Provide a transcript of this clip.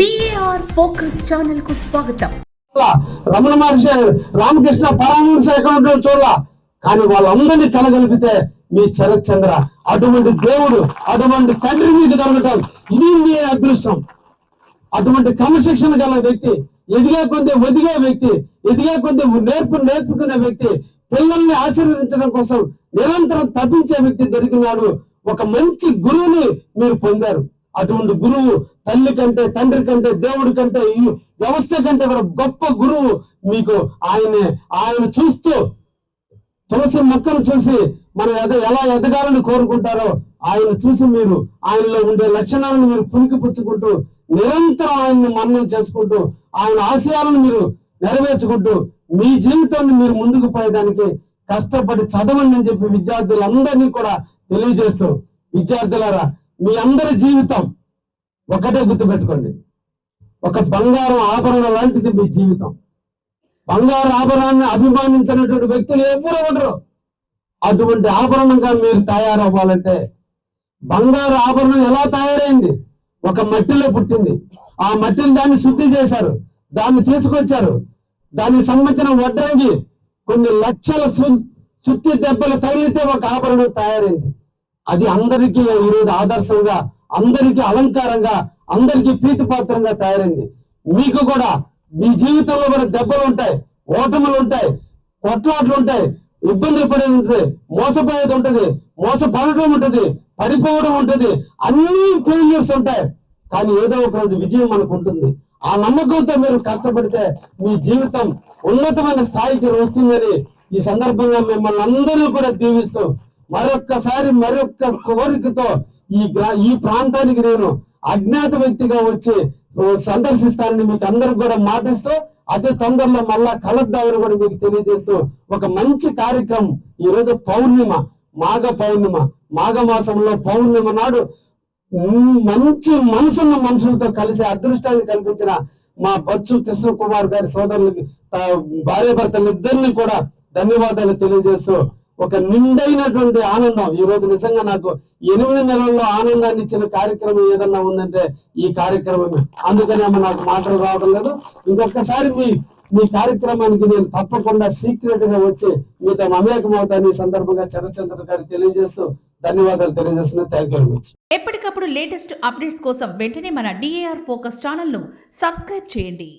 DAR focus ఛానల్కు స్వాగతం రమణ మహర్షి రామకృష్ణ పరమహంస ఎక్కడ చూడాల. కానీ వాళ్ళందరినీ కలగలిపితే మీ చంద్ర అటువంటి దేవుడు అటువంటి తండ్రి మీకు కలగటం ఇది మీ అదృష్టం. అటువంటి క్రమశిక్షణ గల వ్యక్తి ఎదిగే కొద్ది ఒదిగే వ్యక్తి ఎదిగే కొద్ది నేర్పు నేర్పుకునే వ్యక్తి పిల్లల్ని ఆశీర్వదించడం కోసం నిరంతరం తప్పించే వ్యక్తి దొరికినాడు. ఒక మంచి గురువుని మీరు పొందారు. అటువంటి గురువు తల్లి కంటే తండ్రి కంటే దేవుడి కంటే ఈ వ్యవస్థ కంటే కూడా గొప్ప గురువు మీకు ఆయనే. ఆయన చూస్తూ తులసి మొక్కను చూసి మనం ఎద ఎలా ఎదగాలని కోరుకుంటారో ఆయన చూసి మీరు ఆయనలో ఉండే లక్షణాలను మీరు పునికి పుచ్చుకుంటూ నిరంతరం ఆయన్ని మన్నం చేసుకుంటూ ఆయన ఆశయాలను మీరు నెరవేర్చుకుంటూ మీ జీవితాన్ని మీరు ముందుకు పోయేదానికి కష్టపడి చదవండి అని చెప్పి విద్యార్థులందరినీ కూడా తెలియజేస్తూ విద్యార్థులారా మీ అందరి జీవితం ఒకటే గుర్తుపెట్టుకోండి. ఒక బంగారం ఆభరణ లాంటిది మీ జీవితం. బంగారు ఆభరణాన్ని అభిమానించినటువంటి వ్యక్తులు ఎవరు ఉండరు. అటువంటి ఆభరణంగా మీరు తయారవ్వాలంటే బంగారు ఆభరణం ఎలా తయారైంది? ఒక మట్టిలో పుట్టింది. ఆ మట్టిని దాన్ని శుద్ధి చేశారు. దాన్ని తీసుకొచ్చారు. దానికి సంబంధించిన వడ్రంగి కొన్ని లక్షల సు- దెబ్బలు తగిలితే ఒక ఆభరణం తయారైంది. అది అందరికీ ఈరోజు ఆదర్శంగా అందరికీ అలంకారంగా అందరికీ ప్రీతిపాత్రంగా తయారైంది. మీకు కూడా మీ జీవితంలో కూడా దెబ్బలు ఉంటాయి ఓటములు ఉంటాయి కొట్లాట్లు ఉంటాయి ఇబ్బందులు పడేది ఉంటుంది మోసపోయేది ఉంటుంది మోసపడటం ఉంటుంది పడిపోవడం ఉంటుంది అన్ని ఫెయిల్యూర్స్ ఉంటాయి. కానీ ఏదో ఒక రోజు విజయం మనకు ఉంటుంది. ఆ నమ్మకంతో మీరు కష్టపడితే మీ జీవితం ఉన్నతమైన స్థాయికి వస్తుందని ఈ సందర్భంగా మిమ్మల్ని అందరూ కూడా దీవిస్తూ మరొక్కసారి మరొక్క కోరికతో ఈ ఈ ప్రాంతానికి నేను అజ్ఞాత వ్యక్తిగా వచ్చి సందర్శిస్తానని మీకు అందరికి కూడా మాటిస్తూ అతి తొందరలో మళ్ళా కలుద్దామని కూడా మీకు తెలియజేస్తూ ఒక మంచి కార్యక్రమం ఈ రోజు పౌర్ణిమ మాఘ పౌర్ణిమ మాఘ మాసంలో పౌర్ణిమ నాడు మంచి మనసున్న మనుషులతో కలిసి అదృష్టాన్ని కల్పించిన మా బచ్చు కృష్ణ కుమార్ గారి సోదరులకి భార్య భర్తలు ఇద్దరిని కూడా ధన్యవాదాలు తెలియజేస్తూ ఒక నిండైనటువంటి ఆనందం. ఈ రోజు నిజంగా నాకు ఎనిమిది నెలల్లో ఆనందాన్ని ఇచ్చిన కార్యక్రమం ఏదన్నా ఉందంటే ఈ కార్యక్రమమే. అందుకనే నాకు మాటలు రావడం లేదు. ఇంకొకసారి మీ మీ కార్యక్రమానికి నేను తప్పకుండా సీక్రెట్గా వచ్చి మీతో మమేకమవుతాను ఈ సందర్భంగా చంద్రచంద్ర గారు తెలియజేస్తూ ధన్యవాదాలు తెలియజేస్తున్నాను థ్యాంక్ యూ వెరీ మచ్ ఎప్పటికప్పుడు లేటెస్ట్ అప్డేట్స్ కోసం వెంటనే మన డిఏఆర్ ఫోకస్ ఛానల్ను సబ్స్క్రైబ్ చేయండి.